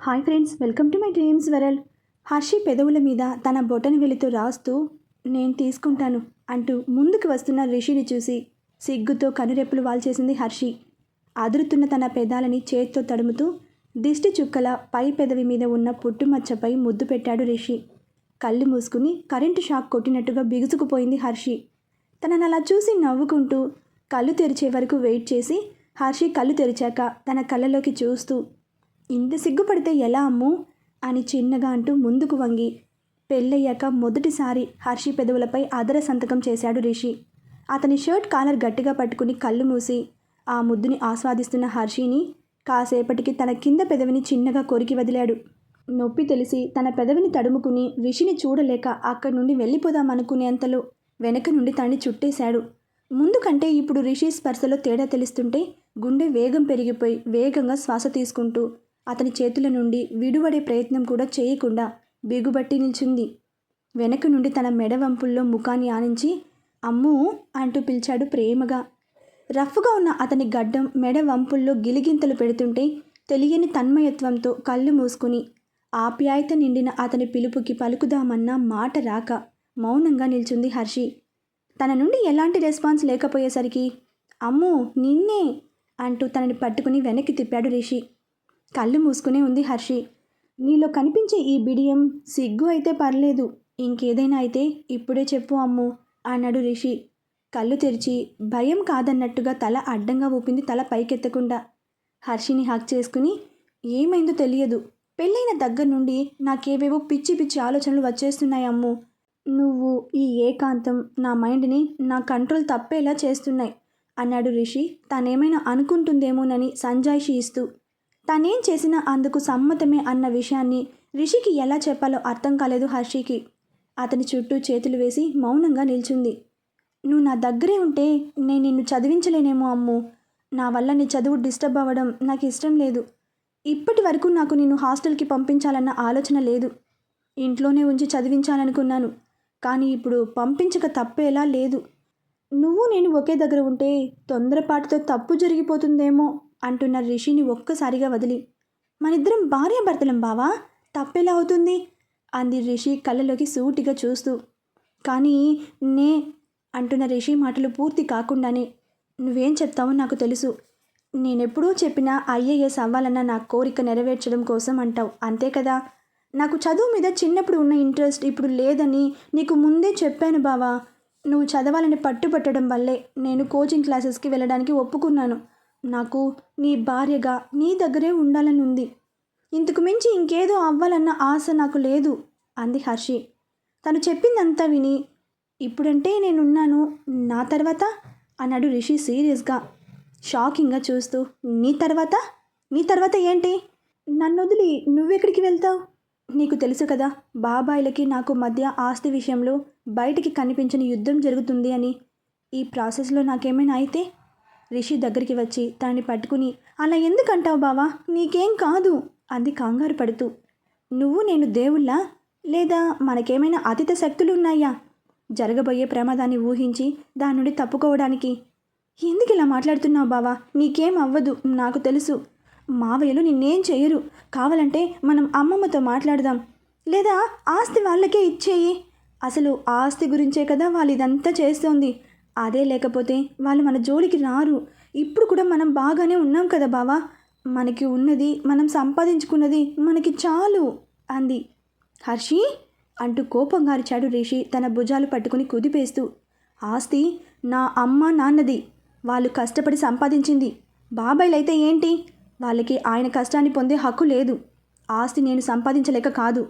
Hi friends welcome to my dreams world. Harshi పెదవుల మీద తన బొటన వెలితో రాస్తూ నేను తీసుకుంటాను అంటూ ముందుకు వస్తున్న రిషిని చూసి సిగ్గుతో కనురెప్పులు వాల్చేసింది హర్షి. అదురుతున్న తన పెదాలని చేత్తో తడుముతూ దిష్టి చుక్కల పై పెదవి మీద ఉన్న పుట్టుమచ్చపై ముద్దు పెట్టాడు రిషి. కళ్ళు మూసుకుని కరెంటు షాక్ కొట్టినట్టుగా బిగుసుకుపోయింది హర్షి. తనని అలా చూసి నవ్వుకుంటూ కళ్ళు తెరిచే వరకు వెయిట్ చేసి హర్షి కళ్ళు తెరిచాక తన కళ్ళలోకి చూస్తూ ఇంత సిగ్గుపడితే ఎలా అమ్ము? అని చిన్నగా అంటూ ముందుకు వంగి పెళ్ళయ్యాక మొదటిసారి హర్షి పెదవులపై అదర సంతకం చేశాడు రిషి. అతని షర్ట్ కాలర్ గట్టిగా పట్టుకుని కళ్ళు మూసి ఆ ముద్దుని ఆస్వాదిస్తున్న హర్షిని కాసేపటికి తన కింద పెదవిని చిన్నగా కొరికి వదిలాడు. నొప్పి తెలిసి తన పెదవిని తడుముకుని రిషిని చూడలేక అక్కడి నుండి వెళ్ళిపోదామనుకునేంతలో వెనక నుండి తనని చుట్టేశాడు. ముందుకంటే ఇప్పుడు రిషి స్పర్శలో తేడా తెలుస్తుంటే గుండె వేగం పెరిగిపోయి వేగంగా శ్వాస తీసుకుంటూ అతని చేతుల నుండి విడువడే ప్రయత్నం కూడా చేయకుండా బిగుబట్టి నిల్చుంది. వెనక నుండి తన మెడ వంపుల్లో ముఖాన్ని ఆనించి అమ్ము అంటూ పిలిచాడు ప్రేమగా. రఫ్గా ఉన్న అతని గడ్డం మెడ వంపుల్లో గిలిగింతలు పెడుతుంటే తెలియని తన్మయత్వంతో కళ్ళు మూసుకుని ఆప్యాయత నిండిన అతని పిలుపుకి పలుకుదామన్న మాట రాక మౌనంగా నిల్చుంది హర్షి. తన నుండి ఎలాంటి రెస్పాన్స్ లేకపోయేసరికి అమ్ము నిన్నే అంటూ తనని పట్టుకుని వెనక్కి తిప్పాడు రిషి. కళ్ళు మూసుకునే ఉంది హర్షి. నీలో కనిపించే ఈ బిడియం సిగ్గు అయితే పర్లేదు. ఇంకేదైనా అయితే ఇప్పుడే చెప్పు అమ్ము అన్నాడు రిషి. కళ్ళు తెరిచి భయం కాదన్నట్టుగా తల అడ్డంగా ఊపింది తల పైకెత్తకుండా. హర్షిని హక్ చేసుకుని ఏమైందో తెలియదు. పెళ్ళైన దగ్గర నుండి నాకేవేవో పిచ్చి పిచ్చి ఆలోచనలు వచ్చేస్తున్నాయి అమ్ము. నువ్వు ఈ ఏకాంతం నా మైండ్ని నా కంట్రోల్ తప్పేలా చేస్తున్నాయి అన్నాడు రిషి. తానేమైనా అనుకుంటుందేమోనని సంజాయిషి ఇస్తూ. తనేం చేసినా అందుకు సమ్మతమే అన్న విషయాన్ని రిషికి ఎలా చెప్పాలో అర్థం కాలేదు హర్షికి. అతని చుట్టూ చేతులు వేసి మౌనంగా నిల్చుంది. నువ్వు నా దగ్గరే ఉంటే నేను నిన్ను చదివించలేనేమో అమ్ము. నా వల్ల నీ చదువు డిస్టర్బ్ అవ్వడం నాకు ఇష్టం లేదు. ఇప్పటి వరకు నాకు నిన్ను హాస్టల్కి పంపించాలన్న ఆలోచన లేదు. ఇంట్లోనే ఉంచి చదివించాలనుకున్నాను. కానీ ఇప్పుడు పంపించక తప్పేలా లేదు. నువ్వు నేను ఒకే దగ్గర ఉంటే తొందరపాటుతో తప్పు జరిగిపోతుందేమో అంటున్న రిషిని ఒక్కసారిగా వదిలి మనిద్దరం భార్యాభర్తలం బావా? తప్పెలా అవుతుంది? అంది రిషి కళ్ళలోకి సూటిగా చూస్తూ. కానీ నే అంటున్న రిషి మాటలు పూర్తి కాకుండానే నువ్వేం చెప్తావో నాకు తెలుసు. నేనెప్పుడూ చెప్పిన ఐఏఎస్ అవ్వాలన్న నా కోరిక నెరవేర్చడం కోసం అంటావు అంతే కదా? నాకు చదువు మీద చిన్నప్పుడు ఉన్న ఇంట్రెస్ట్ ఇప్పుడు లేదని నీకు ముందే చెప్పాను బావా. నువ్వు చదవాలని పట్టుపట్టడం వల్లే నేను కోచింగ్ క్లాసెస్కి వెళ్ళడానికి ఒప్పుకున్నాను. నాకు నీ భార్యగా నీ దగ్గరే ఉండాలని ఉంది ఇంతకు మించి ఇంకేదో అవ్వాలన్న ఆశ నాకు లేదు అంది హర్షి. తను చెప్పిందంతా విని ఇప్పుడంటే నేనున్నాను నా తర్వాత? అన్నాడు రిషి సీరియస్గా. షాకింగ్గా చూస్తూ నీ తర్వాత? నీ తర్వాత ఏంటి? నన్ను వదిలి నువ్వెక్కడికి వెళ్తావు? నీకు తెలుసు కదా బాబాయిలకి నాకు మధ్య ఆస్తి విషయంలో బయటికి కనిపించని యుద్ధం జరుగుతుంది అని. ఈ ప్రాసెస్లో నాకేమైనా అయితే రిషి దగ్గరికి వచ్చి తనని పట్టుకుని అలా ఎందుకంటావు బావా? నీకేం కాదు అంది కంగారు పడుతూ. నువ్వు నేను దేవుళ్ళా? లేదా మనకేమైనా అతిథ శక్తులు ఉన్నాయా జరగబోయే ప్రమాదాన్ని ఊహించి దాని నుండి తప్పుకోవడానికి. ఎందుకు ఇలా మాట్లాడుతున్నావు బావా? నీకేం అవ్వదు నాకు తెలుసు. మావయ్యలు నిన్నేం చేయరు. కావాలంటే మనం అమ్మమ్మతో మాట్లాడదాం. లేదా ఆస్తి వాళ్ళకే ఇచ్చేయి. అసలు ఆస్తి గురించే కదా వాళ్ళు ఇదంతా చేస్తోంది. అదే లేకపోతే వాళ్ళు మన జోలికి రారు. ఇప్పుడు కూడా మనం బాగానే ఉన్నాం కదా బావా. మనకి ఉన్నది మనం సంపాదించుకున్నది మనకి చాలు అంది. హర్షి అంటూ కోపంగా అరిచాడు రిషి తన భుజాలు పట్టుకుని కుదిపేస్తూ. ఆస్తి నా అమ్మ నాన్నది. వాళ్ళు కష్టపడి సంపాదించింది. బాబాయ్లైతే ఏంటి? వాళ్ళకి ఆయన కష్టాన్ని పొందే హక్కు లేదు. ఆస్తి నేను సంపాదించలేక కాదు.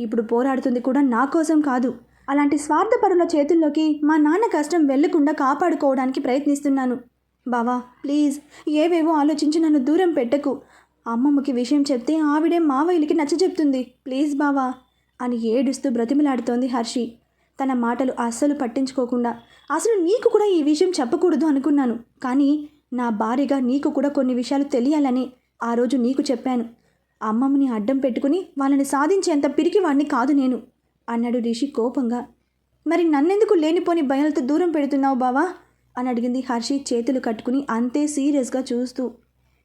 ఇప్పుడు పోరాడుతుంది కూడా నా కోసం కాదు. అలాంటి స్వార్థపరుల చేతుల్లోకి మా నాన్న కష్టం వెళ్ళకుండా కాపాడుకోవడానికి ప్రయత్నిస్తున్నాను. బావా ప్లీజ్ ఏవేవో ఆలోచించి నన్ను దూరం పెట్టకు. అమ్మమ్మకి విషయం చెప్తే ఆవిడే మావయ్యలకి నచ్చ చెప్తుంది. ప్లీజ్ బావా అని ఏడుస్తూ బ్రతిమలాడుతోంది హర్షి. తన మాటలు అస్సలు పట్టించుకోకుండా అసలు నీకు కూడా ఈ విషయం చెప్పకూడదు అనుకున్నాను. కానీ నా భార్యగా నీకు కూడా కొన్ని విషయాలు తెలియాలని ఆ రోజు నీకు చెప్పాను. అమ్మమ్మని అడ్డం పెట్టుకుని వాళ్ళని సాధించేంత పిరికివాడిని కాదు నేను. అన్నాడు రిషి కోపంగా. మరి నన్నెందుకు లేనిపోని భయాలతో దూరం పెడుతున్నావు బావా? అని అడిగింది హర్షి చేతులు కట్టుకుని అంతే సీరియస్గా చూస్తూ.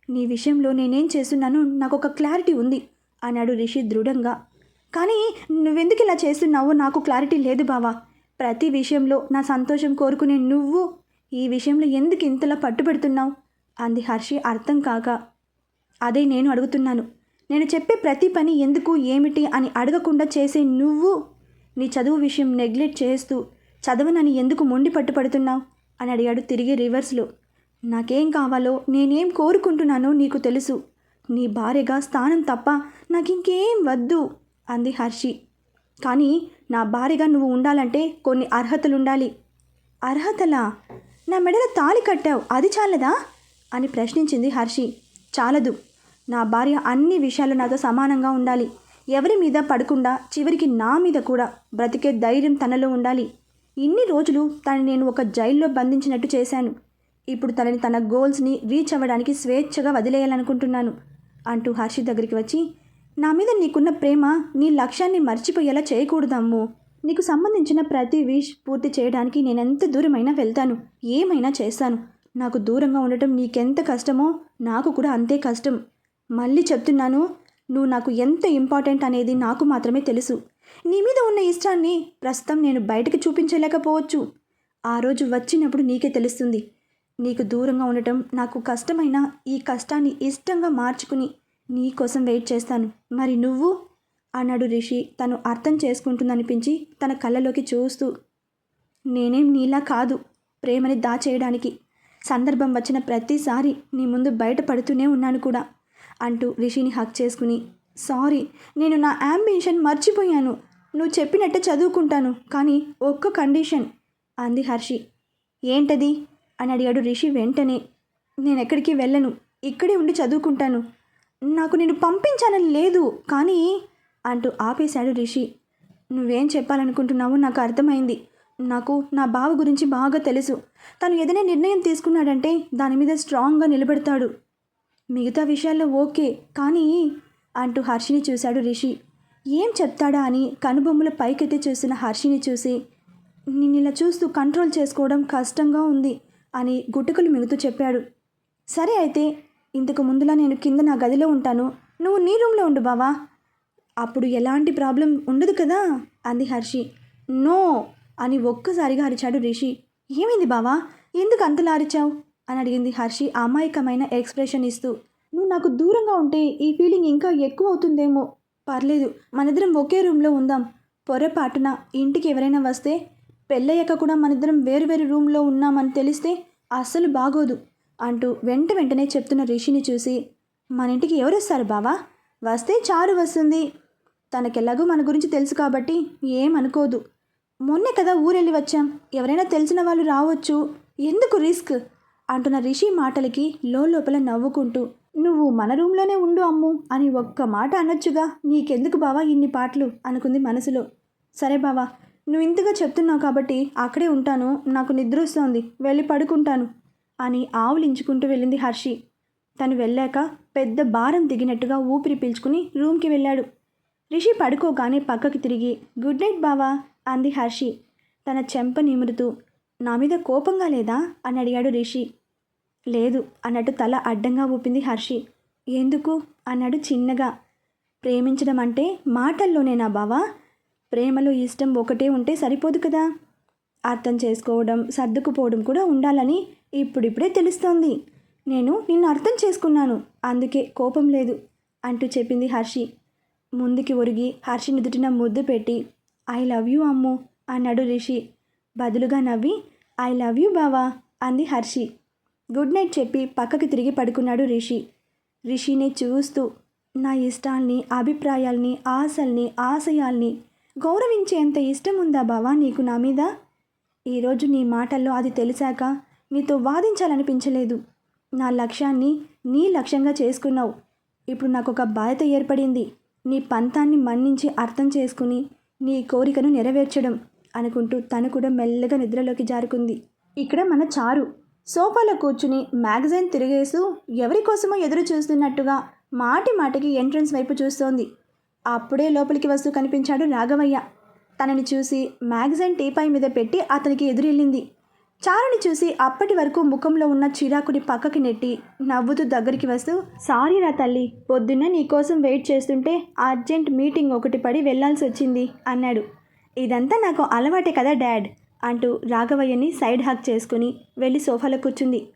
నీ విషయంలో నేనేం చేస్తున్నానో నాకు ఒక క్లారిటీ ఉంది అన్నాడు రిషి దృఢంగా. కానీ నువ్వెందుకు ఇలా చేస్తున్నావో నాకు క్లారిటీ లేదు బావా. ప్రతి విషయంలో నా సంతోషం కోరుకునే నువ్వు ఈ విషయంలో ఎందుకు ఇంతలా పట్టుబెడుతున్నావు? అంది హర్షి అర్థం కాక. అదే నేను అడుగుతున్నాను. నేను చెప్పే ప్రతి పని ఎందుకు ఏమిటి అని అడగకుండా చేసే నువ్వు నీ చదువు విషయం నెగ్లెక్ట్ చేస్తూ చదవనని ఎందుకు మొండి పట్టుపడుతున్నావు? అని అడిగాడు తిరిగి రివర్స్లో. నాకేం కావాలో నేనేం కోరుకుంటున్నానో నీకు తెలుసు. నీ భార్యగా స్థానం తప్ప నాకింకేం వద్దు అంది హర్షి. కానీ నా భార్యగా నువ్వు ఉండాలంటే కొన్ని అర్హతలు ఉండాలి అర్హతలా? నా మెడలో తాళి కట్టావు అది చాలదా? అని ప్రశ్నించింది హర్షి. చాలదు. నా భార్య అన్ని విషయాలు నాతో సమానంగా ఉండాలి. ఎవరి మీద పడకుండా చివరికి నా మీద కూడా బ్రతికే ధైర్యం తనలో ఉండాలి. ఇన్ని రోజులు తను నేను ఒక జైల్లో బంధించినట్టు చేశాను. ఇప్పుడు తనని తన గోల్స్ని రీచ్ అవ్వడానికి స్వేచ్ఛగా వదిలేయాలనుకుంటున్నాను. అంటూ హర్షి దగ్గరికి వచ్చి నా మీద నీకున్న ప్రేమ నీ లక్ష్యాన్ని మర్చిపోయేలా చేయకూడదమ్ము. నీకు సంబంధించిన ప్రతి విష్ పూర్తి చేయడానికి నేను ఎంత దూరమైనా వెళ్తాను. ఏమైనా చేస్తాను. నాకు దూరంగా ఉండటం నీకెంత కష్టమో నాకు కూడా అంతే కష్టం. మళ్ళీ చెప్తున్నాను నువ్వు నాకు ఎంత ఇంపార్టెంట్ అనేది నాకు మాత్రమే తెలుసు. నీ మీద ఉన్న ఇష్టాన్ని ప్రస్తుతం నేను బయటకు చూపించలేకపోవచ్చు. ఆ రోజు వచ్చినప్పుడు నీకే తెలుస్తుంది. నీకు దూరంగా ఉండటం నాకు కష్టమైన ఈ కష్టాన్ని ఇష్టంగా మార్చుకుని నీ కోసం వెయిట్ చేస్తాను. మరి నువ్వు? అన్నాడు రిషి. తను అర్థం చేసుకుంటుందనిపించి తన కళ్ళలోకి చూస్తూ. నేనేం నీలా కాదు. ప్రేమని దాచేయడానికి. సందర్భం వచ్చిన ప్రతిసారి నీ ముందు బయటపడుతూనే ఉన్నాను కూడా. అంటూ రిషిని హక్ చేసుకుని సారీ నేను నా అంబిషన్ మర్చిపోయాను. నువ్వు చెప్పినట్టే చదువుకుంటాను కానీ ఒక్క కండిషన్ అంది హర్షి. ఏంటది? అని అడిగాడు రిషి వెంటనే. నేను ఎక్కడికి వెళ్ళను ఇక్కడే ఉండి చదువుకుంటాను. నాకు నేను పంపించానని లేదు కానీ అంటూ ఆపేశాడు రిషి. నువ్వేం చెప్పాలనుకుంటున్నావో నాకు అర్థమైంది. నాకు నా బావ గురించి బాగా తెలుసు. తను ఏదైనా నిర్ణయం తీసుకున్నాడంటే దాని మీద స్ట్రాంగ్గా నిలబెడతాడు. మిగతా విషయాల్లో ఓకే కానీ అంటూ హర్షిని చూశాడు రిషి. ఏం చెప్తాడా అని కనుబొమ్మల పైకెత్తి చూసిన హర్షిని చూసి నిన్ను ఇలా చూస్తూ కంట్రోల్ చేసుకోవడం కష్టంగా ఉంది అని గుట్టుకులు మిగుతూ చెప్పాడు. సరే అయితే ఇంతకు ముందులా నేను కింద నా గదిలో ఉంటాను. నువ్వు నీ రూమ్లో ఉండు బావా. అప్పుడు ఎలాంటి ప్రాబ్లం ఉండదు కదా అంది హర్షి. నో అని ఒక్కసారిగా అరిచాడు రిషి. ఏమైంది బావా? ఎందుకు అంతలా అరిచావు? అని అడిగింది హర్షి. అమాయకమైన ఎక్స్ప్రెషన్ ఇస్తూ. నువ్వు నాకు దూరంగా ఉంటే ఈ ఫీలింగ్ ఇంకా ఎక్కువ అవుతుందేమో. పర్లేదు మనిద్దరం ఒకే రూమ్లో ఉందాం. పొరపాటున ఇంటికి ఎవరైనా వస్తే పెళ్ళయ్యాక కూడా మనిద్దరం వేరు వేరు రూమ్లో ఉన్నామని తెలిస్తే అస్సలు బాగోదు అంటూ వెంట వెంటనే చెప్తున్న రిషిని చూసి మన ఇంటికి ఎవరు వస్తారు బావా? వస్తే చారు వస్తుంది. తనకెలాగో మన గురించి తెలుసు కాబట్టి ఏమనుకోదు మొన్నే కదా ఊరెళ్ళి వచ్చాం. ఎవరైనా తెలిసిన వాళ్ళు రావచ్చు. ఎందుకు రిస్క్? అంటున్న రిషి మాటలకి లోపల నవ్వుకుంటూ నువ్వు మన రూమ్లోనే ఉండు అమ్ము అని ఒక్క మాట అనొచ్చుగా నీకెందుకు బావా ఇన్ని పాటలు? అనుకుంది మనసులో. సరే బావా నువ్వు ఇంతగా చెప్తున్నావు కాబట్టి అక్కడే ఉంటాను నాకు నిద్ర వస్తోంది వెళ్ళి పడుకుంటాను అని ఆవులించుకుంటూ వెళ్ళింది హర్షి. తను వెళ్ళాక పెద్ద భారం దిగినట్టుగా ఊపిరి పీల్చుకుని రూమ్కి వెళ్ళాడు. రిషి పడుకోగానే పక్కకి తిరిగి గుడ్ నైట్ బావా అంది హర్షి. తన చెంప నిమురుతూ నా మీద కోపంగా లేదా? అని అడిగాడు రిషి. లేదు అన్నట్టు తల అడ్డంగా ఊపింది హర్షి. ఎందుకు? అన్నాడు చిన్నగా. ప్రేమించడం అంటే మాటల్లోనేనా బావా? ప్రేమలో ఇష్టం ఒకటే ఉంటే సరిపోదు కదా? అర్థం చేసుకోవడం సర్దుకుపోవడం కూడా ఉండాలని ఇప్పుడిప్పుడే తెలుస్తోంది. నేను నిన్ను అర్థం చేసుకున్నాను అందుకే కోపం లేదు అంటూ చెప్పింది హర్షి. ముందుకి ఒరిగి హర్షి నుదుటిన ముద్దు పెట్టి ఐ లవ్ యూ అమ్ము అన్నాడు రిషి. బదులుగా నవ్వి ఐ లవ్ యూ బావా అంది హర్షి. గుడ్ నైట్ చెప్పి పక్కకి తిరిగి పడుకున్నాడు రిషి. రిషిని చూస్తూ నా ఇష్టాల్ని అభిప్రాయాల్ని ఆశల్ని ఆశయాల్ని గౌరవించేంత ఇష్టం ఉందా బావా నీకు నా మీద? ఈరోజు నీ మాటల్లో అది తెలిసాక నీతో వాదించాలనిపించలేదు. నా లక్ష్యాన్ని నీ లక్ష్యంగా చేసుకున్నావు. ఇప్పుడు నాకు ఒక బాధ్యత ఏర్పడింది. నీ పంతాన్ని మన్నించి అర్థం చేసుకుని నీ కోరికను నెరవేర్చడం. అనుకుంటూ తను కూడా మెల్లగా నిద్రలోకి జారుకుంది. ఇక్కడ మన చారు. సోఫాలో కూర్చుని మ్యాగజైన్ తిరిగేస్తూ ఎవరి కోసమో ఎదురు చూస్తున్నట్టుగా మాటి మాటికి ఎంట్రన్స్ వైపు చూస్తోంది. అప్పుడే లోపలికి వస్తూ కనిపించాడు రాఘవయ్య. తనని చూసి మ్యాగజైన్ టీపాయ్ మీద పెట్టి అతనికి ఎదురెళ్ళింది. చారుని చూసి అప్పటి వరకు ముఖంలో ఉన్న చిరాకుని పక్కకి నెట్టి నవ్వుతూ దగ్గరికి వస్తూ సారీ రా తల్లి పొద్దున్న నీకోసం వెయిట్ చేస్తుంటే అర్జెంట్ మీటింగ్ ఒకటి పడి వెళ్ళాల్సి వచ్చింది అన్నాడు. ఇదంతా నాకు అలవాటే కదా డాడ్ అంటూ రాఘవయ్యని సైడ్ హక్ చేసుకుని వెళ్ళి సోఫాలో కూర్చుంది.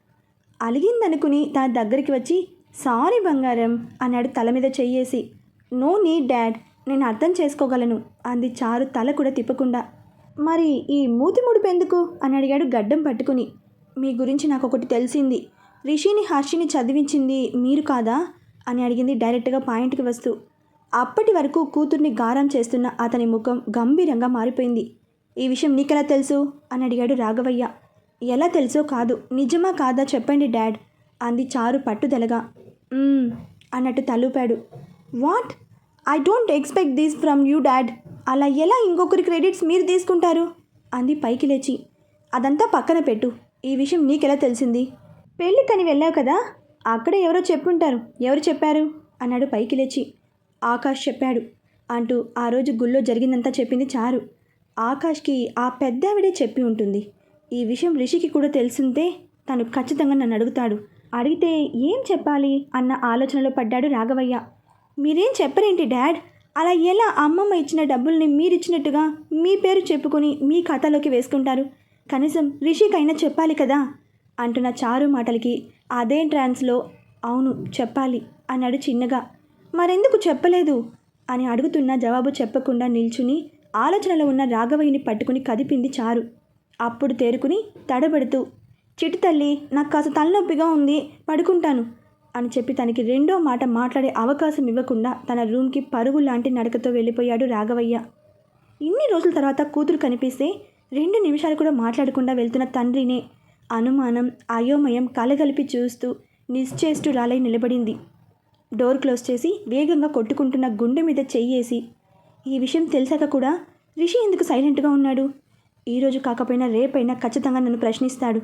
అలిగిందనుకుని తన దగ్గరికి వచ్చి సారీ బంగారం అన్నాడు తల మీద చెయ్యేసి. నో నీ డాడ్ నేను అర్థం చేసుకోగలను అంది చారు తల కూడా తిప్పకుండా. మరి ఈ మూతి ముడిపెందుకు అని అడిగాడు గడ్డం పట్టుకుని. మీ గురించి నాకు ఒకటి తెలిసింది. రిషిని హర్షిని చదివించింది మీరు కాదా? అని అడిగింది డైరెక్ట్గా పాయింట్కి వస్తూ. అప్పటి వరకు కూతుర్ని గారం చేస్తున్న అతని ముఖం గంభీరంగా మారిపోయింది. ఈ విషయం నీకెలా తెలుసు? అని అడిగాడు రాఘవయ్య. ఎలా తెలుసో కాదు. నిజమా కాదా చెప్పండి డాడ్ అంది చారు పట్టుదలగా. అన్నట్టు తలూపాడు. What? I don't expect this from you dad. అలా ఎలా ఇంకొకరి క్రెడిట్స్ మీరు తీసుకుంటారు? అంది పైకి లేచి. అదంతా పక్కన పెట్టు. ఈ విషయం నీకెలా తెలిసింది? పెళ్ళికని వెళ్ళావు కదా? అక్కడ ఎవరో చెప్పుంటారు. ఎవరు చెప్పారు? అన్నాడు పైకి లేచి. ఆకాష్ చెప్పాడు. అంటూ ఆ రోజు గుళ్ళో జరిగిందంతా చెప్పింది చారు. ఆకాష్కి ఆ పెద్దావిడే చెప్పి ఉంటుంది. ఈ విషయం రిషికి కూడా తెలిసిందే. తను ఖచ్చితంగా నన్ను అడుగుతాడు. అడిగితే ఏం చెప్పాలి అన్న ఆలోచనలో పడ్డాడు రాఘవయ్య. మీరేం చెప్పరేంటి డాడ్? అలా ఎలా అమ్మమ్మ ఇచ్చిన డబ్బుల్ని మీరిచ్చినట్టుగా మీ పేరు చెప్పుకొని మీ ఖాతాలోకి వేసుకుంటారు? కనీసం రిషికైనా చెప్పాలి కదా? అంటున్న చారు మాటలకి అదే ట్రాన్స్లో అవును చెప్పాలి అన్నాడు చిన్నగా. మరెందుకు చెప్పలేదు? అని అడుగుతున్న జవాబు చెప్పకుండా నిల్చుని ఆలోచనలో ఉన్న రాఘవయ్యని పట్టుకుని కదిపింది చారు. అప్పుడు తేరుకుని తడబడుతూ చిటి తల్లి నాకు కాస్త తలనొప్పిగా ఉంది పడుకుంటాను అని చెప్పి తనకి రెండో మాట మాట్లాడే అవకాశం ఇవ్వకుండా తన రూమ్కి పరుగు లాంటి నడకతో వెళ్ళిపోయాడు రాఘవయ్య. ఇన్ని రోజుల తర్వాత కూతురు కనిపిస్తే రెండు నిమిషాలు కూడా మాట్లాడకుండా వెళ్తున్న తండ్రినే అనుమానం అయోమయం కలగలిపి చూస్తూ నిశ్చేష్టురాలై నిలబడింది. డోర్ క్లోజ్ చేసి వేగంగా కొట్టుకుంటున్న గుండె మీద చెయ్యేసి ఈ విషయం తెలిసాక కూడా రిషి ఎందుకు సైలెంట్గా ఉన్నాడు? ఈరోజు కాకపోయినా రేపైనా ఖచ్చితంగా నన్ను ప్రశ్నిస్తాడు.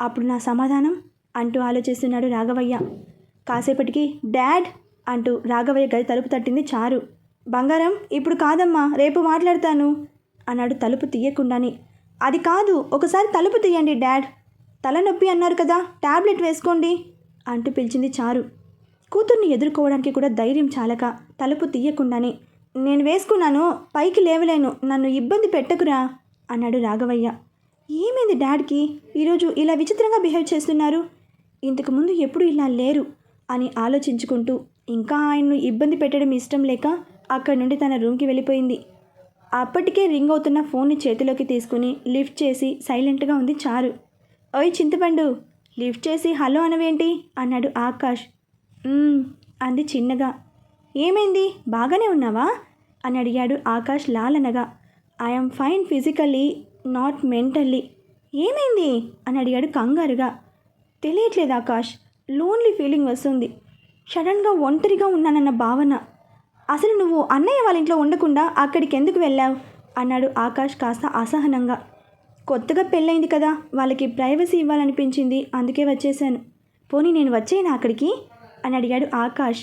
అప్పుడు నా సమాధానం? అంటూ ఆలోచిస్తున్నాడు రాఘవయ్య. కాసేపటికి డాడ్! అంటూ రాఘవయ్య గది తలుపు తట్టింది చారు. బంగారం ఇప్పుడు కాదమ్మా రేపు మాట్లాడతాను! అన్నాడు తలుపు తీయకుండానే. అది కాదు ఒకసారి తలుపు తీయండి డాడ్! తలనొప్పి అన్నారు కదా టాబ్లెట్ వేసుకోండి! అంటూ పిలిచింది చారు. కూతుర్ని ఎదుర్కోవడానికి కూడా ధైర్యం చాలక తలుపు తీయకుండానే నేను వేసుకున్నాను పైకి లేవలేను నన్ను ఇబ్బంది పెట్టకురా అన్నాడు రాఘవయ్య. ఏమైంది డాడ్కి? ఈరోజు ఇలా విచిత్రంగా బిహేవ్ చేస్తున్నారు? ఇంతకుముందు ఎప్పుడు ఇలా లేరు అని ఆలోచించుకుంటూ ఇంకా ఆయన్ను ఇబ్బంది పెట్టడం ఇష్టం లేక అక్కడి నుండి తన రూమ్కి వెళ్ళిపోయింది. అప్పటికే రింగ్ అవుతున్న ఫోన్ని చేతిలోకి తీసుకుని లిఫ్ట్ చేసి సైలెంట్గా ఉంది చారు. ఓయ్ చింతపండు లిఫ్ట్ చేసి హలో అనవేంటి? అన్నాడు ఆకాష్. అంది చిన్నగా. ఏమైంది? బాగానే ఉన్నావా? అని అడిగాడు Akash లాలనగా. I'm fine physically not mentally ఏమైంది? అని అడిగాడు కంగారుగా. తెలియట్లేదు ఆకాష్ లోన్లీ ఫీలింగ్ వస్తుంది. సడన్గా ఒంటరిగా ఉన్నానన్న భావన. అసలు నువ్వు అన్నయ్య వాళ్ళ ఇంట్లో ఉండకుండా అక్కడికి ఎందుకు వెళ్ళావు? అన్నాడు ఆకాష్ కాస్త అసహనంగా. కొత్తగా పెళ్ళైంది కదా వాళ్ళకి ప్రైవసీ ఇవ్వాలనిపించింది అందుకే వచ్చేసాను పోనీ నేను వచ్చేనా అక్కడికి? అని అడిగాడు ఆకాష్.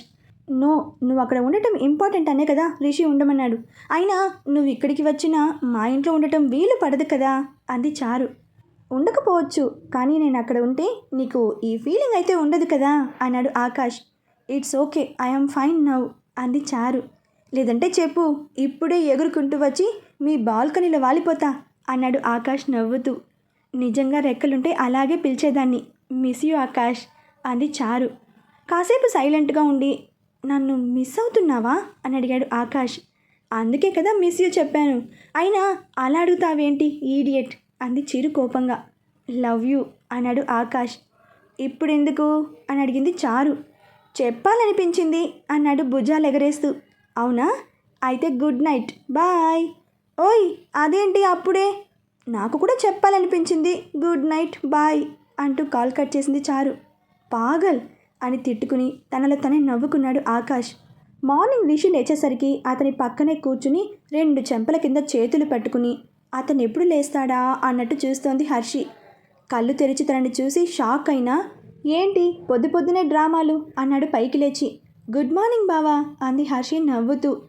నో నువ్వు అక్కడ ఉండటం ఇంపార్టెంట్ అనే కదా రిషి ఉండమన్నాడు. అయినా నువ్వు ఇక్కడికి వచ్చినా మా ఇంట్లో ఉండటం వీలు పడదు కదా అంది చారు. ఉండకపోవచ్చు కానీ నేను అక్కడ ఉంటే నీకు ఈ ఫీలింగ్ అయితే ఉండదు కదా అన్నాడు Akash. It's okay I'm fine now అంది చారు. లేదంటే చెప్పు ఇప్పుడే ఎగురుకుంటూ వచ్చి మీ బాల్కనీలో వాలిపోతా అన్నాడు ఆకాష్ నవ్వుతూ. నిజంగా రెక్కలుంటే అలాగే పిలిచేదాన్ని మిస్ యూ ఆకాష్ అంది చారు. కాసేపు సైలెంట్గా ఉండి నన్ను మిస్ అవుతున్నావా? అని అడిగాడు ఆకాష్. అందుకే కదా మిస్ యూ చెప్పాను. అయినా అలా అడుగుతావేంటి ఈడియట్? అంది చిరు కోపంగా. లవ్ యూ అన్నాడు ఆకాష్. ఇప్పుడు ఎందుకు అని అడిగింది చారు. చెప్పాలనిపించింది అన్నాడు భుజాలు ఎగరేస్తూ. అవునా? అయితే గుడ్ నైట్. బాయ్. ఓయ్ అదేంటి అప్పుడే? నాకు కూడా చెప్పాలనిపించింది. గుడ్ నైట్ బాయ్ అంటూ కాల్ కట్ చేసింది చారు. పాగల్ అని తిట్టుకుని తనలో తనే నవ్వుకున్నాడు ఆకాష్. మార్నింగ్ రిషి లేచేసరికి అతని పక్కనే కూర్చుని రెండు చెంపల కింద చేతులు పట్టుకుని అతను ఎప్పుడు లేస్తాడా? అన్నట్టు చూస్తోంది హర్షి. కళ్ళు తెరిచి తనని చూసి షాక్ అయినా ఏంటి పొద్దు పొద్దునే డ్రామాలు? అన్నాడు పైకి లేచి. గుడ్ మార్నింగ్ బావా అంది హర్షి నవ్వుతూ.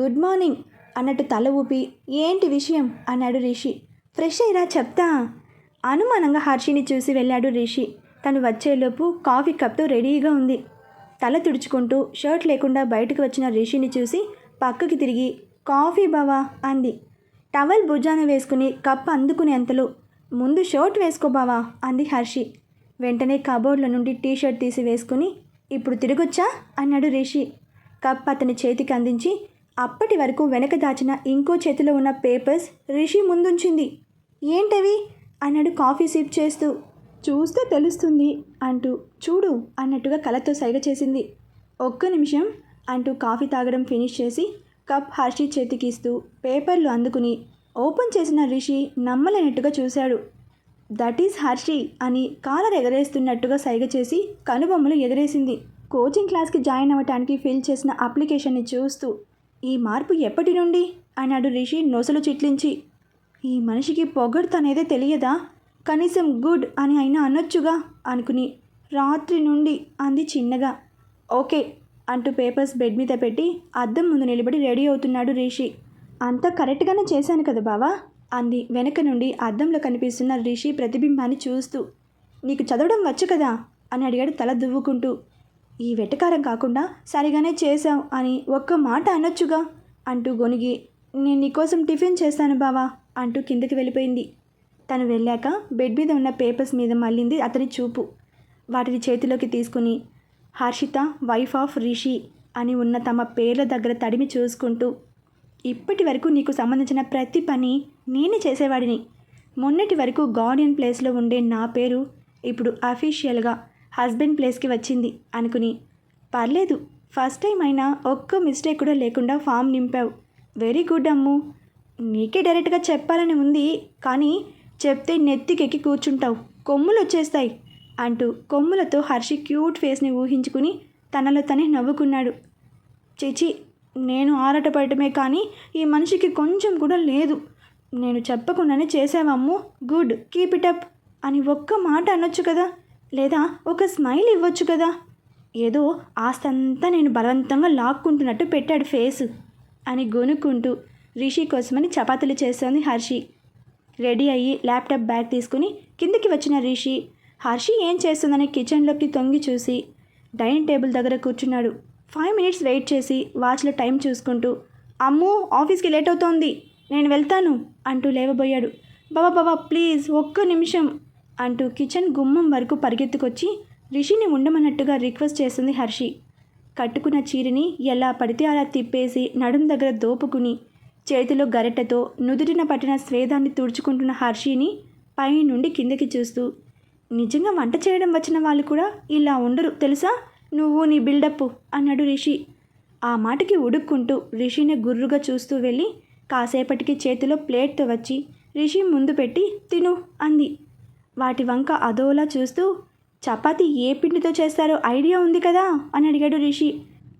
గుడ్ మార్నింగ్ అన్నట్టు తల ఊపి ఏంటి విషయం? అన్నాడు రిషి. ఫ్రెష్ అయ్యరా చెప్తా అనుమానంగా హర్షిని చూసి వెళ్ళాడు రిషి. తను వచ్చేలోపు కాఫీ కప్తో రెడీగా ఉంది. తల తుడుచుకుంటూ షర్ట్ లేకుండా బయటకు వచ్చిన రిషిని చూసి పక్కకి తిరిగి కాఫీ బావా అంది. టవల్ భుజాన వేసుకుని కప్ అందుకునేంతలో ముందు షర్ట్ వేసుకో బావా అంది హర్షి. వెంటనే కబోర్డ్ల నుండి టీ షర్ట్ తీసి వేసుకుని ఇప్పుడు తిరిగొచ్చా అన్నాడు రిషి. కప్ అతని చేతికి అందించి అప్పటి వరకు వెనక దాచిన ఇంకో చేతిలో ఉన్న పేపర్స్ రిషి ముందుంచింది. ఏంటవి? అన్నాడు కాఫీ సిప్ చేస్తూ. చూస్తే తెలుస్తుంది అంటూ చూడు అన్నట్టుగా కలతో సైగ చేసింది. ఒక్క నిమిషం అంటూ కాఫీ తాగడం ఫినిష్ చేసి కప్ హర్షి చేతికిస్తూ పేపర్లు అందుకుని ఓపెన్ చేసిన రిషి నమ్మలేనట్టుగా చూశాడు. దట్ ఈస్ హర్షి అని కాలర్ ఎగరేస్తున్నట్టుగా సైగ చేసి కనుబొమ్మలు ఎగరేసింది. కోచింగ్ క్లాస్కి జాయిన్ అవ్వటానికి ఫిల్ చేసిన అప్లికేషన్ని చూస్తూ ఈ మార్పు ఎప్పటి నుండి? అన్నాడు రిషి నొసలు చిట్లించి. ఈ మనిషికి పొగడుతనేదే తెలియదా? కనీసం గుడ్ అని అయినా అనొచ్చుగా? అనుకుని రాత్రి నుండి అంది చిన్నగా. ఓకే అంటూ పేపర్స్ బెడ్ మీద పెట్టి అద్దం ముందు నిలబడి రెడీ అవుతున్నాడు రిషి. అంతా కరెక్ట్గానే చేశాను కదా బావా? అంది వెనక నుండి అద్దంలో కనిపిస్తున్న రిషి ప్రతిబింబాన్ని చూస్తూ. నీకు చదవడం వచ్చు కదా? అని అడిగాడు తల దువ్వుకుంటూ. ఈ వెటకారం కాకుండా సరిగానే చేశావు అని ఒక్క మాట అనొచ్చుగా? అంటూ గొనిగి నేను నీకోసం టిఫిన్ చేస్తాను బావా అంటూ కిందకి వెళ్ళిపోయింది. తను వెళ్ళాక బెడ్ మీద ఉన్న పేపర్స్ మీద మళ్ళింది అతని చూపు. వాటిని చేతిలోకి తీసుకుని హర్షిత వైఫ్ ఆఫ్ రిషి అని ఉన్న తమ పేర్ల దగ్గర తడిమి చూసుకుంటూ ఇప్పటి వరకు నీకు సంబంధించిన ప్రతి పని నేనే చేసేవాడిని. మొన్నటి వరకు గార్డియన్ ప్లేస్లో ఉండే నా పేరు ఇప్పుడు అఫీషియల్గా హస్బెండ్ ప్లేస్కి వచ్చింది అనుకుని పర్లేదు ఫస్ట్ టైం అయినా ఒక్క మిస్టేక్ కూడా లేకుండా ఫామ్ నింపావు. Very good Ammu. నీకే డైరెక్ట్గా చెప్పాలని ఉంది కానీ చెప్తే నెత్తికెక్కి కూర్చుంటావు. కొమ్ములు వచ్చేస్తాయి అంటూ కొమ్ములతో హర్షి క్యూట్ ఫేస్ని ఊహించుకుని తనలో తనే నవ్వుకున్నాడు. చిచి నేను ఆరాటపడటమే కానీ ఈ మనిషికి కొంచెం కూడా లేదు. నేను చెప్పకుండానే చేసావమ్ము గుడ్ కీప్ ఇట్ అప్ అని ఒక్క మాట అనొచ్చు కదా? లేదా ఒక స్మైల్ ఇవ్వచ్చు కదా? ఏదో ఆస్తంతా నేను బలవంతంగా లాక్కుంటున్నట్టు పెట్టాడు ఫేస్ అని గొనుక్కుంటూ రిషి కోసమని చపాతీలు చేస్తోంది హర్షి. రెడీ అయ్యి ల్యాప్టాప్ బ్యాగ్ తీసుకుని కిందకి వచ్చిన రిషి హర్షి ఏం చేస్తుందని కిచెన్లోకి తొంగి చూసి డైనింగ్ టేబుల్ దగ్గర కూర్చున్నాడు. ఫైవ్ మినిట్స్ వెయిట్ చేసి వాచ్లో టైం చూసుకుంటూ అమ్ము ఆఫీస్కి లేట్ అవుతోంది. నేను వెళ్తాను అంటూ లేవబోయాడు. బాబా బాబా ప్లీజ్ ఒక్క నిమిషం అంటూ కిచెన్ గుమ్మం వరకు పరిగెత్తుకొచ్చి రిషిని ఉండమన్నట్టుగా రిక్వెస్ట్ చేస్తుంది హర్షి. కట్టుకున్న చీరని ఎలా పడితే అలా తిప్పేసి నడుం దగ్గర దోపుకుని చేతిలో గరిటెతో నుదుటిన పట్టిన స్వేదాన్ని తుడుచుకుంటున్న హర్షిని పై నుండి కిందకి చూస్తూ నిజంగా వంట చేయడం వచ్చిన వాళ్ళు కూడా ఇలా ఉండరు తెలుసా? నువ్వు నీ బిల్డప్ అన్నాడు రిషి. ఆ మాటకి ఉడుక్కుంటూ రిషిని గుర్రుగా చూస్తూ వెళ్ళి కాసేపటికి చేతిలో ప్లేట్తో వచ్చి రిషి ముందు పెట్టి తిను అంది. వాటి వంక అదోలా చూస్తూ చపాతి ఏ పిండితో చేస్తారో ఐడియా ఉంది కదా? అని అడిగాడు రిషి.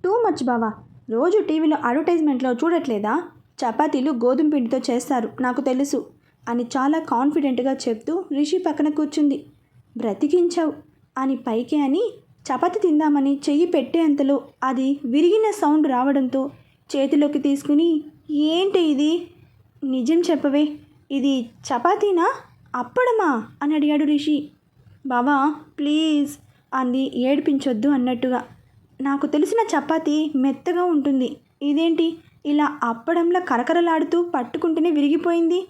టూ మచ్ బావా! రోజు టీవీలో అడ్వర్టైజ్మెంట్లో చూడట్లేదా? చపాతీలు గోధుమ పిండితో చేస్తారు నాకు తెలుసు అని చాలా కాన్ఫిడెంట్గా చెప్తూ రిషి పక్కన కూర్చుంది. బ్రతికించావు అని పైకి అని చపాతి తిందామని చెయ్యి పెట్టేంతలో అది విరిగిన సౌండ్ రావడంతో చేతిలోకి తీసుకుని ఏంటి ఇది? నిజం చెప్పవే ఇది చపాతీనా? అప్పడమా? అని అడిగాడు రిషి. బావా ప్లీజ్ అంది ఏడిపించొద్దు అన్నట్టుగా. నాకు తెలిసిన చపాతీ మెత్తగా ఉంటుంది ఇదేంటి? ఇలా అప్పడంలా కరకరలాడుతూ పట్టుకుంటేనే విరిగిపోయింది.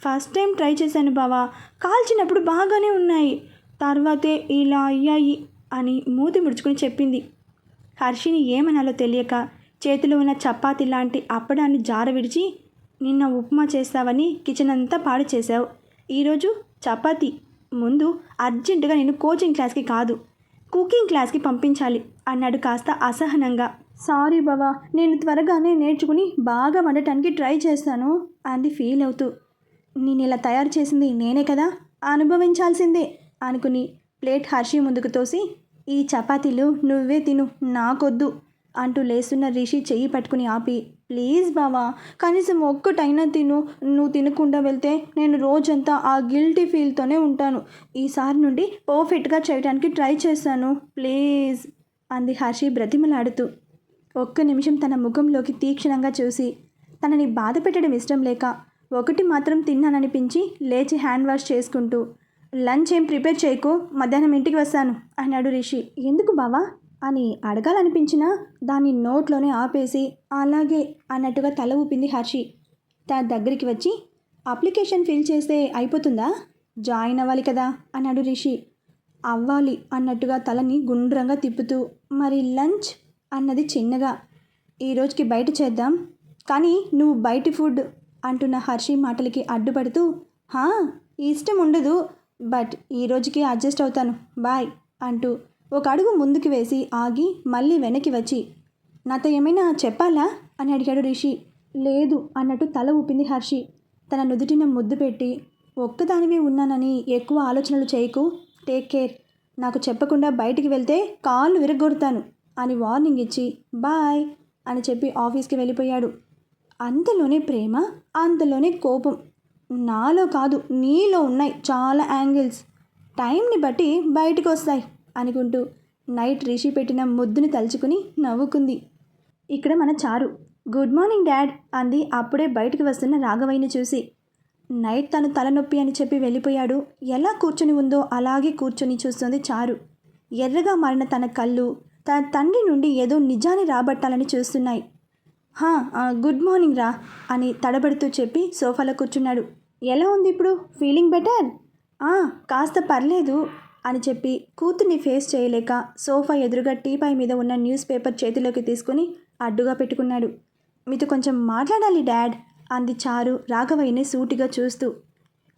ఫస్ట్ టైం ట్రై చేశాను బావా. కాల్చినప్పుడు బాగానే ఉన్నాయి. తర్వాతే ఇలా అయ్యాయి అని మూతి ముడుచుకుని చెప్పింది. హర్షిని ఏమనాలో తెలియక చేతిలో ఉన్న చపాతి లాంటి అప్పడాన్ని జార విడిచి నిన్న ఉప్మా చేస్తావని కిచెన్ అంతా పాడు చేశావు. ఈరోజు చపాతి. ముందు అర్జెంటుగా నేను కోచింగ్ క్లాస్కి కాదు కుకింగ్ క్లాస్కి పంపించాలి అన్నాడు కాస్త అసహనంగా. సారీ బావా నేను త్వరగానే నేర్చుకుని బాగా వండటానికి ట్రై చేస్తాను అంది ఫీల్ అవుతూ. నేను ఇలా తయారు చేసింది నేనే కదా అనుభవించాల్సిందే అనుకుని ప్లేట్ హర్షి ముందుకు తోసి ఈ చపాతీలు నువ్వే తిను నాకొద్దు అంటూ లేస్తున్న రిషి చెయ్యి పట్టుకుని ఆపి ప్లీజ్ బావా కనీసం ఒక్కటైనా తిను నువ్వు తినకుండా వెళ్తే నేను రోజంతా ఆ గిల్టీ ఫీల్తోనే ఉంటాను ఈసారి నుండి పర్ఫెక్ట్గా చేయడానికి ట్రై చేస్తాను ప్లీజ్ అంది హర్షి బ్రతిమలాడుతూ. ఒక్క నిమిషం తన ముఖంలోకి తీక్షణంగా చూసి తనని బాధ పెట్టడం ఇష్టం లేక ఒకటి మాత్రం తిన్నాననిపించి లేచి హ్యాండ్ వాష్ చేసుకుంటూ లంచ్ ఏం ప్రిపేర్ చేయకు మధ్యాహ్నం ఇంటికి వస్తాను అన్నాడు రిషి. ఎందుకు బావా? అని అడగాలనిపించినా దాన్ని నోట్లోనే ఆపేసి అలాగే అన్నట్టుగా తల ఊపింది హర్షి. తన దగ్గరికి వచ్చి అప్లికేషన్ ఫిల్ చేస్తే అయిపోతుందా? జాయిన్ అవ్వాలి కదా అన్నాడు రిషి. అవ్వాలి అన్నట్టుగా తలని గుండ్రంగా తిప్పుతూ మరి లంచ్ అన్నది చిన్నగా ఈ రోజుకి బయట చేద్దాం. కానీ నువ్వు బయటి ఫుడ్ అంటున్న హర్షి మాటలకి అడ్డుపడుతూ హా ఇష్టం ఉండదు. బట్ ఈ రోజుకి అడ్జస్ట్ అవుతాను. బాయ్ అంటూ ఒక అడుగు ముందుకు వేసి ఆగి మళ్ళీ వెనక్కి వచ్చి నాతో ఏమైనా చెప్పాలా? అని అడిగాడు రిషి. లేదు అన్నట్టు తల ఊపింది హర్షి. తన నుదుటిన ముద్దు పెట్టి ఒక్కదానివే ఉన్నానని ఎక్కువ ఆలోచనలు చేయకు. Take care. నాకు చెప్పకుండా బయటికి వెళ్తే కాళ్ళు విరగొడతాను అని వార్నింగ్ ఇచ్చి బాయ్ అని చెప్పి ఆఫీస్కి వెళ్ళిపోయాడు. అంతలోనే ప్రేమ అంతలోనే కోపం. నాలో కాదు నీలో ఉన్నాయి చాలా యాంగిల్స్. టైంని బట్టి బయటకు వస్తాయి అనుకుంటూ నైట్ రిషి పెట్టిన ముద్దుని తలుచుకుని నవ్వుకుంది. ఇక్కడ మన చారు. గుడ్ మార్నింగ్ డాడ్ అంది అప్పుడే బయటికి వస్తున్న రాఘవయ్యని చూసి. నైట్ తను తలనొప్పి అని చెప్పి వెళ్ళిపోయాడు. ఎలా కూర్చొని ఉందో అలాగే కూర్చొని చూస్తుంది చారు. ఎర్రగా మారిన తన కళ్ళు తన తండ్రి నుండి ఏదో నిజాన్ని రాబట్టాలని చూస్తున్నాయి. హా గుడ్ మార్నింగ్ రా అని తడబడుతూ చెప్పి సోఫాలో కూర్చున్నాడు. ఎలా ఉంది ఇప్పుడు? Feeling better? కాస్త పర్లేదు అని చెప్పి కూతుర్ని ఫేస్ చేయలేక సోఫా ఎదురుగా టీపాయ్ మీద ఉన్న న్యూస్ పేపర్ చేతిలోకి తీసుకుని అడ్డుగా పెట్టుకున్నాడు. మీతో కొంచెం మాట్లాడాలి డాడ్ అంది చారు రాఘవయ్యని సూటిగా చూస్తూ.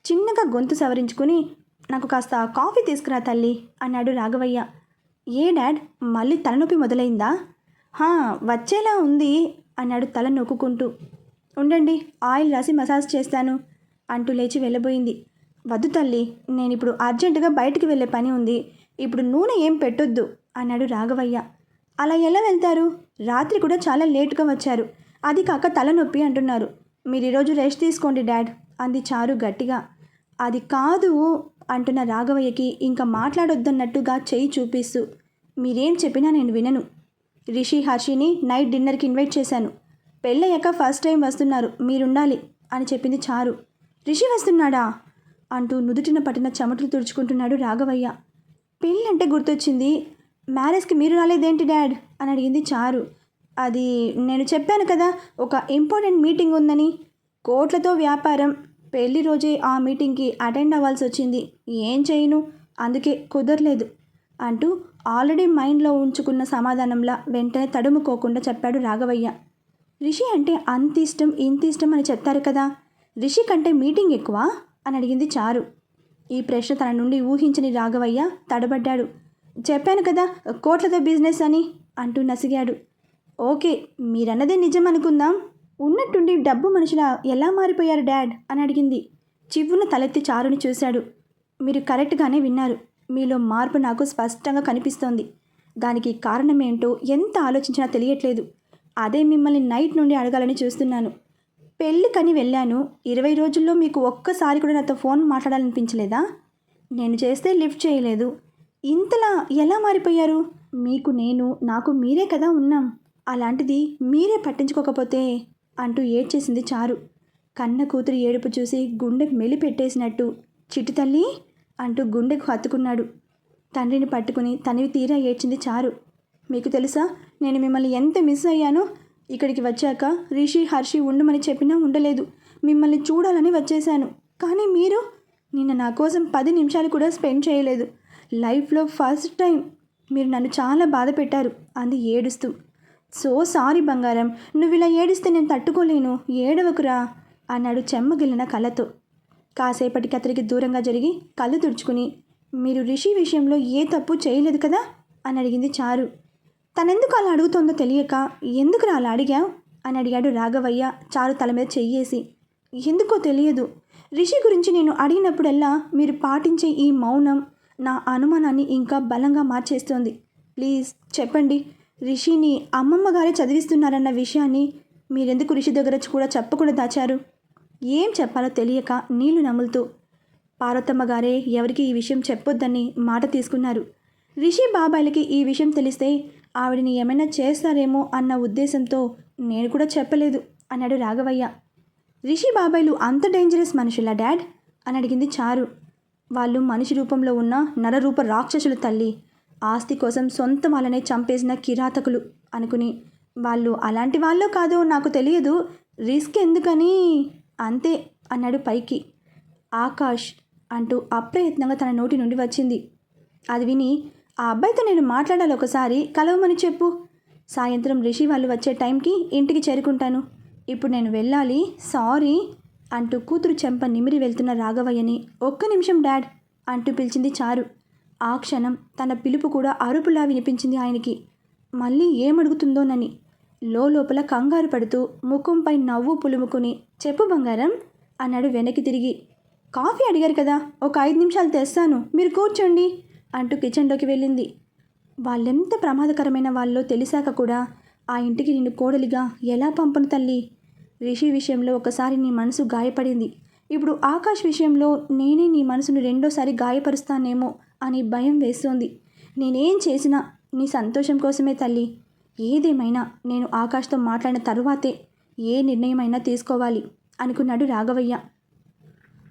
చిన్నగా గొంతు సవరించుకుని నాకు కాస్త కాఫీ తీసుకురా తల్లి అన్నాడు రాఘవయ్య. ఏ డాడ్ మళ్ళీ తలనొప్పి మొదలైందా? హా వచ్చేలా ఉంది అన్నాడు తల నొక్కుంటూ ఉండండి ఆయిల్ రాసి మసాజ్ చేస్తాను అంటూ లేచి వెళ్ళబోయింది. వద్దు తల్లి నేను ఇప్పుడు అర్జెంటుగా బయటికి వెళ్ళే పని ఉంది. ఇప్పుడు నూనె ఏం పెట్టొద్దు అన్నాడు రాఘవయ్య. అలా ఎలా వెళ్తారు? రాత్రి కూడా చాలా లేటుగా వచ్చారు. అది కాక తలనొప్పి అంటున్నారు. మీరు ఈరోజు రెస్ట్ తీసుకోండి డాడ్ అంది చారు గట్టిగా. అది కాదు అంటున్న రాఘవయ్యకి ఇంకా మాట్లాడొద్దన్నట్టుగా చెయ్యి చూపిస్తూ మీరేం చెప్పినా నేను వినను. రిషి హర్షిని నైట్ డిన్నర్కి ఇన్వైట్ చేశాను. పెళ్ళయ్యాక ఫస్ట్ టైం వస్తున్నారు మీరుండాలి అని చెప్పింది చారు. రిషి వస్తున్నాడా? అంటూ నుదుటిన పట్టిన చెమటలు తుడుచుకుంటున్నాడు రాఘవయ్య. పెళ్ళంటే గుర్తొచ్చింది మ్యారేజ్కి మీరు రాలేదేంటి డాడ్? అని అడిగింది చారు. అది నేను చెప్పాను కదా ఒక ఇంపార్టెంట్ మీటింగ్ ఉందని. కోట్లతో వ్యాపారం పెళ్ళి రోజే ఆ మీటింగ్కి అటెండ్ అవ్వాల్సి వచ్చింది. ఏం చేయను? అందుకే కుదరలేదు అంటూ ఆల్రెడీ మైండ్లో ఉంచుకున్న సమాధానంలా వెంటనే తడుముకోకుండా చెప్పాడు రాఘవయ్య. రిషి అంటే అంత ఇష్టం ఇంత ఇష్టం అని చెప్తారు కదా. రిషి కంటే మీటింగ్ ఎక్కువ? అని అడిగింది చారు. ఈ ప్రశ్న తన నుండి ఊహించని రాఘవయ్య తడబడ్డాడు. చెప్పాను కదా కోట్లతో బిజినెస్ అని అంటూ నసిగాడు. ఓకే మీరన్నదే నిజం అనుకుందాం. ఉన్నట్టుండి డబ్బు మనుషుల ఎలా మారిపోయారు డాడ్? అని అడిగింది. చివ్వున తలెత్తి చారుని చూశాడు. మీరు కరెక్ట్గానే విన్నారు. మీలో మార్పు నాకు స్పష్టంగా కనిపిస్తోంది. దానికి కారణమేంటో ఎంత ఆలోచించినా తెలియట్లేదు. అదే మిమ్మల్ని నైట్ నుండి అడగాలని చూస్తున్నాను. పెళ్ళికని వెళ్ళాను. ఇరవై రోజుల్లో మీకు ఒక్కసారి కూడా నాతో ఫోన్ మాట్లాడాలనిపించలేదా? నేను చేస్తే లిఫ్ట్ చేయలేదు. ఇంతలా ఎలా మారిపోయారు? మీకు నేను నాకు మీరే కదా ఉన్నాం. అలాంటిది మీరే పట్టించుకోకపోతే అంటూ ఏడ్చేసింది చారు. కన్న కూతురు ఏడుపు చూసి గుండె మెలిపెట్టేసినట్టు. చిట్టి తల్లి! అంటూ గుండెకు హత్తుకున్నాడు. తండ్రిని పట్టుకుని తనివి తీరా ఏడ్చింది చారు. మీకు తెలుసా? నేను మిమ్మల్ని ఎంత మిస్ అయ్యానో? ఇక్కడికి వచ్చాక రిషి హర్షి ఉండమని చెప్పినా ఉండలేదు. మిమ్మల్ని చూడాలని వచ్చేశాను. కానీ మీరు? నిన్న నా కోసం పది నిమిషాలు కూడా స్పెండ్ చేయలేదు. లైఫ్లో ఫస్ట్ టైం మీరు నన్ను చాలా బాధ పెట్టారు అంది ఏడుస్తూ. సో సారీ బంగారం నువ్వు ఇలా ఏడిస్తే నేను తట్టుకోలేను ఏడవకురా అన్నాడు చెమ్మగిలిన కళ్ళతో. కాసేపటికి అతనికి దూరంగా జరిగి కళ్ళు తుడుచుకుని మీరు రిషి విషయంలో ఏ తప్పు చేయలేదు కదా? అని అడిగింది చారు. తనెందుకు అలా అడుగుతోందో తెలియక ఎందుకురా అలా అడిగావు? అని అడిగాడు రాఘవయ్య చారు తల మీద చెయ్యేసి. ఎందుకో తెలియదు. రిషి గురించి నేను అడిగినప్పుడల్లా మీరు పాటించే ఈ మౌనం నా అనుమానాన్ని ఇంకా బలంగా మార్చేస్తోంది. ప్లీజ్ చెప్పండి రిషిని అమ్మమ్మ గారే చదివిస్తున్నారన్న విషయాన్ని మీరెందుకు రిషి దగ్గర కూడా చెప్పకుండా దాచారు? ఏం చెప్పాలో తెలియక నీళ్ళు నములుతూ పార్వతమ్మ గారే ఎవరికి ఈ విషయం చెప్పొద్దని మాట తీసుకున్నారు. రిషి బాబాయిలకి ఈ విషయం తెలిస్తే ఆవిడని ఏమైనా చేస్తారేమో అన్న ఉద్దేశంతో నేను కూడా చెప్పలేదు అన్నాడు రాఘవయ్య. రిషి బాబాయిలు అంత డేంజరస్ మనుషులా డాడ్? అని అడిగింది చారు. వాళ్ళు మనిషి రూపంలో ఉన్న నరరూప రాక్షసులు తల్లి. ఆస్తి కోసం సొంత వాళ్ళనే చంపేసిన కిరాతకులు అనుకుని వాళ్ళు అలాంటి వాళ్ళో కాదో నాకు తెలియదు. రిస్క్ ఎందుకని? అంతే అన్నాడు పైకి. ఆకాష్ అంటూ అప్రయత్నంగా తన నోటి నుండి వచ్చింది. అది విని ఆ అబ్బాయితో నేను మాట్లాడాలి ఒకసారి కలవమని చెప్పు. సాయంత్రం రిషి వాళ్ళు వచ్చే టైంకి ఇంటికి చేరుకుంటాను. ఇప్పుడు నేను వెళ్ళాలి సారీ అంటూ కూతురు చెంప నిమిరి వెళ్తున్న రాఘవయ్యని ఒక్క నిమిషం డాడ్ అంటూ పిలిచింది చారు. ఆ క్షణం తన పిలుపు కూడా అరుపులా వినిపించింది ఆయనకి. మళ్ళీ ఏమడుగుతుందోనని. లోపల కంగారు పడుతూ ముఖంపై నవ్వు పులుముకుని చెప్పు బంగారం అన్నాడు వెనక్కి తిరిగి. కాఫీ అడిగారు కదా ఒక ఐదు నిమిషాలు తెస్తాను మీరు కూర్చోండి అంటూ కిచెన్లోకి వెళ్ళింది. వాళ్ళెంత ప్రమాదకరమైన వాళ్ళో తెలిసాక కూడా ఆ ఇంటికి నిన్ను కోడలిగా ఎలా పంపను తల్లి? రిషి విషయంలో ఒకసారి నీ మనసు గాయపడింది. ఇప్పుడు ఆకాష్ విషయంలో నేనే నీ మనసును రెండోసారి గాయపరుస్తానేమో అని భయం వేస్తోంది. నేనేం చేసినా నీ సంతోషం కోసమే తల్లి. ఏదేమైనా నేను ఆకాష్తో మాట్లాడిన తరువాతే ఏ నిర్ణయమైనా తీసుకోవాలి అనుకున్నాడు రాఘవయ్య.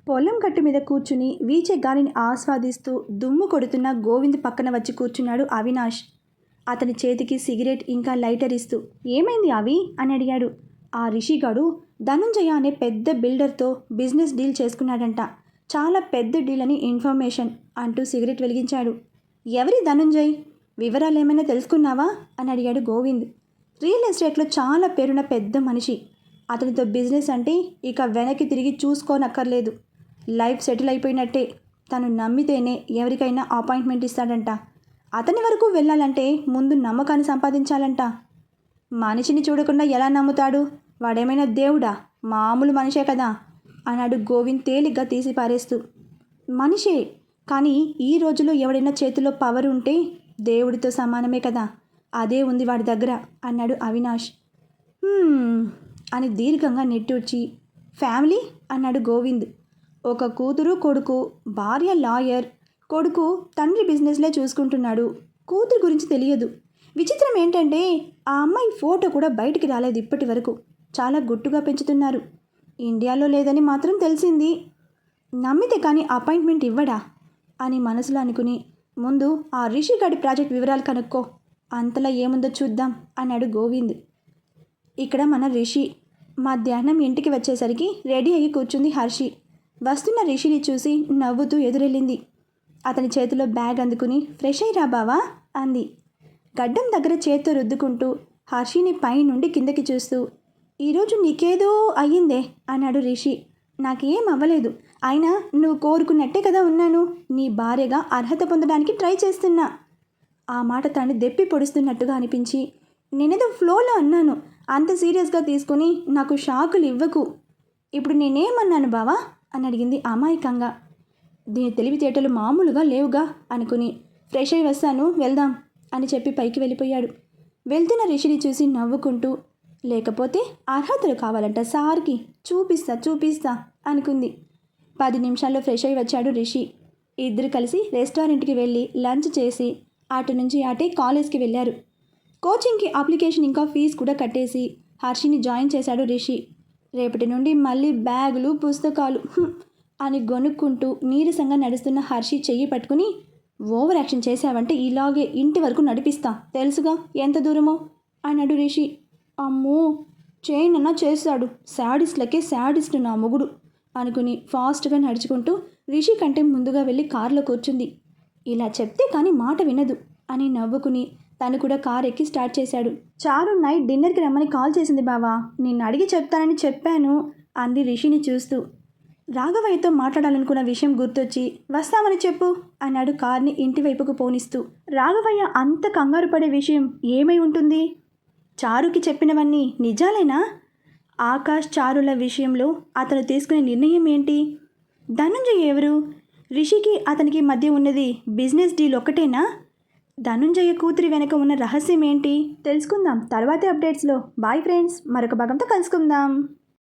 పొలం గట్టు మీద కూర్చుని వీచే గాలిని ఆస్వాదిస్తూ దుమ్ము కొడుతున్న గోవింద్ పక్కన వచ్చి కూర్చున్నాడు అవినాష్. అతని చేతికి సిగరెట్ ఇంకా లైటర్ ఇస్తూ ఏమైంది అవి? అని అడిగాడు. ఆ రిషిగాడు ధనుంజయ అనే పెద్ద బిల్డర్తో బిజినెస్ డీల్ చేసుకున్నాడంట. చాలా పెద్ద డీల్ అని ఇన్ఫర్మేషన్. అంటూ సిగరెట్ వెలిగించాడు. ఎవరి ధనుంజయ్? వివరాలు ఏమైనా తెలుసుకున్నావా? అని అడిగాడు గోవింద్. రియల్ ఎస్టేట్లో చాలా పేరున్న పెద్ద మనిషి. అతనితో బిజినెస్ అంటే ఇక వెనక్కి తిరిగి చూసుకోనక్కర్లేదు. లైఫ్ సెటిల్ అయిపోయినట్టే. తను నమ్మితేనే ఎవరికైనా అపాయింట్మెంట్ ఇస్తాడంట. అతని వరకు వెళ్ళాలంటే ముందు నమ్మకాన్ని సంపాదించాలంట. మనిషిని చూడకుండా ఎలా నమ్ముతాడు? వాడేమైనా దేవుడా? మామూలు మనిషే కదా? అన్నాడు గోవింద్ తేలిగ్గా తీసి పారేస్తూ మనిషే కానీ ఈ రోజులో ఎవడైనా చేతిలో పవర్ ఉంటే దేవుడితో సమానమే కదా. అదే ఉంది వాడి దగ్గర అన్నాడు అవినాష్. అని దీర్ఘంగా నెట్టూర్చి ఫ్యామిలీ? అన్నాడు గోవింద్. ఒక కూతురు కొడుకు భార్య లాయర్. కొడుకు తండ్రి బిజినెస్లే చూసుకుంటున్నాడు. కూతురు గురించి తెలియదు. విచిత్రం ఏంటంటే ఆ అమ్మాయి ఫోటో కూడా బయటికి రాలేదు ఇప్పటి వరకు. చాలా గుట్టుగా పెంచుతున్నారు. ఇండియాలో లేదని మాత్రం తెలిసింది. నమ్మితే కానీ అపాయింట్మెంట్ ఇవ్వడా? అని మనసులో అనుకుని ముందు ఆ రిషిగాడి ప్రాజెక్ట్ వివరాలు కనుక్కో. అంతలా ఏముందో చూద్దాం అన్నాడు గోవింద్. ఇక్కడ మన రిషి మధ్యాహ్నం ఇంటికి వచ్చేసరికి రెడీ అయ్యి కూర్చుంది హర్షి. వస్తున్న రిషిని చూసి నవ్వుతూ ఎదురెళ్ళింది. అతని చేతిలో బ్యాగ్ అందుకుని ఫ్రెష్ అయ్యిరా బావా అంది. గడ్డం దగ్గర చేత్తో రుద్దుకుంటూ హర్షిని పైనుండి కిందకి చూస్తూ ఈరోజు నీకేదో అయ్యిందే అన్నాడు రిషి. నాకేం అవ్వలేదు. అయినా నువ్వు కోరుకున్నట్టే కదా ఉన్నాను. నీ భార్యగా అర్హత పొందడానికి ట్రై చేస్తున్నా. ఆ మాట తను దెప్పి పొడుస్తున్నట్టుగా అనిపించి నేనేదో ఫ్లోలో అన్నాను అంత సీరియస్గా తీసుకొని నాకు షాకులు ఇవ్వకు. ఇప్పుడు నేనేమన్నాను బావా? అని అడిగింది అమాయకంగా. దీని తెలివితేటలు మామూలుగా లేవుగా అనుకుని ఫ్రెష్ అయి వస్తాను వెళ్దాం అని చెప్పి పైకి వెళ్ళిపోయాడు. వెళ్తున్న రిషిని చూసి నవ్వుకుంటూ లేకపోతే అర్హతలు కావాలంట సార్కి చూపిస్తా చూపిస్తా అనుకుంది. పది నిమిషాల్లో ఫ్రెష్ అయి వచ్చాడు రిషి. ఇద్దరు కలిసి రెస్టారెంట్కి వెళ్ళి లంచ్ చేసి అటు నుంచి అటే కాలేజ్కి వెళ్ళారు. కోచింగ్కి అప్లికేషన్ ఇంకా ఫీజు కూడా కట్టేసి హర్షిని జాయిన్ చేశాడు రిషి. రేపటి నుండి మళ్ళీ బ్యాగులు పుస్తకాలు అని గొనుక్కుంటూ నీరసంగా నడుస్తున్న హర్షి చెయ్యి పట్టుకుని ఓవర్ యాక్షన్ చేశావంటే ఇలాగే ఇంటి వరకు నడిపిస్తా. తెలుసుగా ఎంత దూరమో? అన్నాడు రిషి. అమ్మో! చేయనన్నా చేశాడు శాడిస్ట్లకే శాడిస్ట్ నా మొగుడు. అనుకుని ఫాస్ట్గా నడుచుకుంటూ రిషి కంటే ముందుగా వెళ్ళి కారులో కూర్చుంది. ఇలా చెప్తే కానీ మాట వినదు అని నవ్వుకుని తను కూడా కార్ ఎక్కి స్టార్ట్ చేశాడు. చారు నైట్ డిన్నర్కి రమ్మని కాల్ చేసింది బావా. నిన్ను అడిగి చెప్తానని చెప్పాను అంది రిషిని చూస్తూ. రాఘవయ్యతో మాట్లాడాలనుకున్న విషయం గుర్తొచ్చి వస్తామని చెప్పు అన్నాడు కార్ని ఇంటి వైపుకు పోనిస్తూ. రాఘవయ్య అంత కంగారు పడే విషయం ఏమై ఉంటుంది? చారుకి చెప్పినవన్నీ నిజాలేనా? ఆకాష్ చారుల విషయంలో అతను తీసుకునే నిర్ణయం ఏంటి? ధనుంజయ్ ఎవరు? రిషికి అతనికి మధ్య ఉన్నది బిజినెస్ డీల్ ఒక్కటేనా? ధనుంజయ కూతురి వెనక ఉన్న రహస్యం ఏంటి? తెలుసుకుందాం. తర్వాతి అప్డేట్స్లో. బాయ్ ఫ్రెండ్స్ మరొక భాగంతో కలుసుకుందాం.